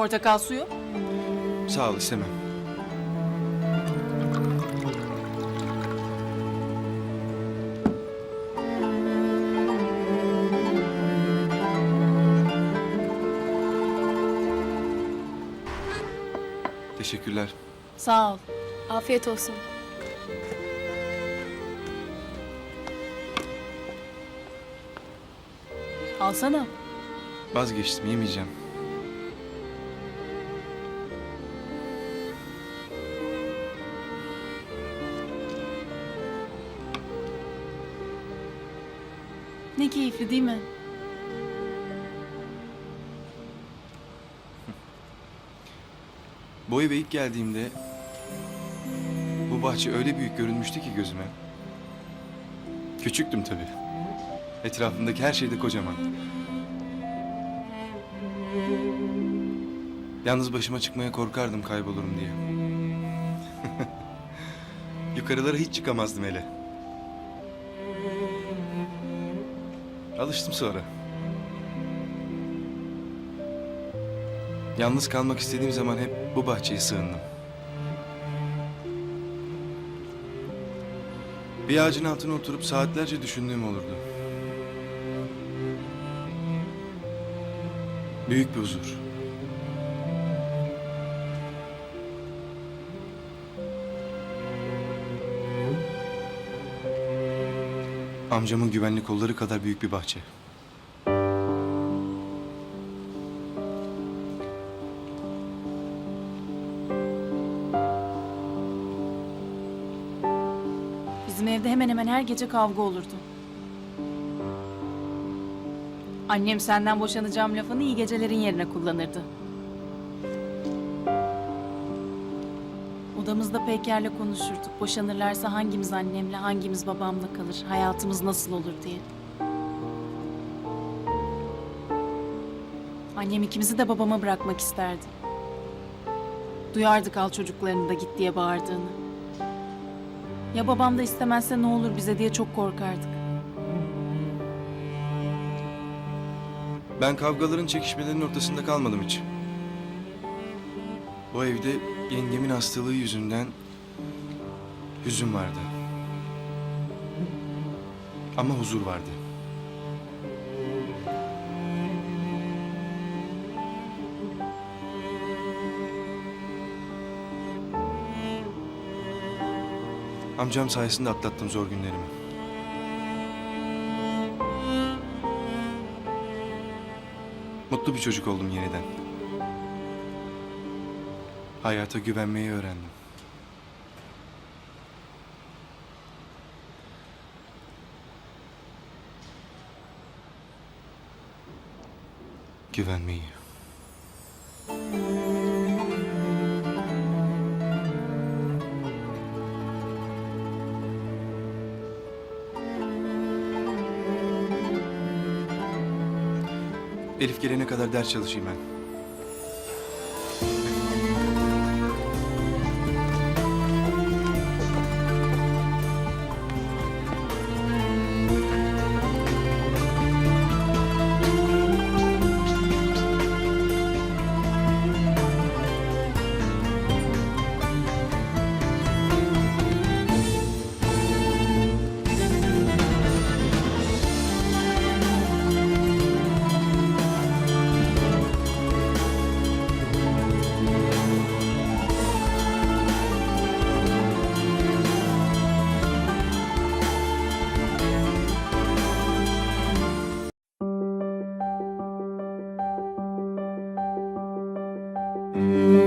Portakal suyu? Sağ ol istemem. Teşekkürler. Sağ ol. Afiyet olsun. Alsana. Vazgeçtim yemeyeceğim. Ne keyifli değil mi? Bu eve ilk geldiğimde bu bahçe öyle büyük görünmüştü ki gözüme. Küçüktüm tabii. Etrafımdaki her şey de kocaman. Yalnız başıma çıkmaya korkardım kaybolurum diye. Yukarılara hiç çıkamazdım hele. Alıştım sonra. Yalnız kalmak istediğim zaman hep bu bahçeye sığındım. Bir ağacın altına oturup saatlerce düşündüğüm olurdu. Büyük bir huzur. Amcamın güvenli kolları kadar büyük bir bahçe. Bizim evde hemen hemen her gece kavga olurdu. Annem senden boşanacağım lafını iyi gecelerin yerine kullanırdı. Odamızda Peyker'le konuşurduk. Boşanırlarsa hangimiz annemle, hangimiz babamla kalır, hayatımız nasıl olur diye. Annem ikimizi de babama bırakmak isterdi. Duyardık al çocuklarını da git diye bağırdığını. Ya babam da istemezse ne olur bize diye çok korkardık. Ben kavgaların çekişmelerin ortasında kalmadım hiç. Bu evde yengemin hastalığı yüzünden hüzün vardı. Ama huzur vardı. Amcam sayesinde atlattım zor günlerimi. Mutlu bir çocuk oldum yeniden. Hayata güvenmeyi öğrendim. Güvenmeyi. Elif gelene kadar ders çalışayım ben. Mm-hmm.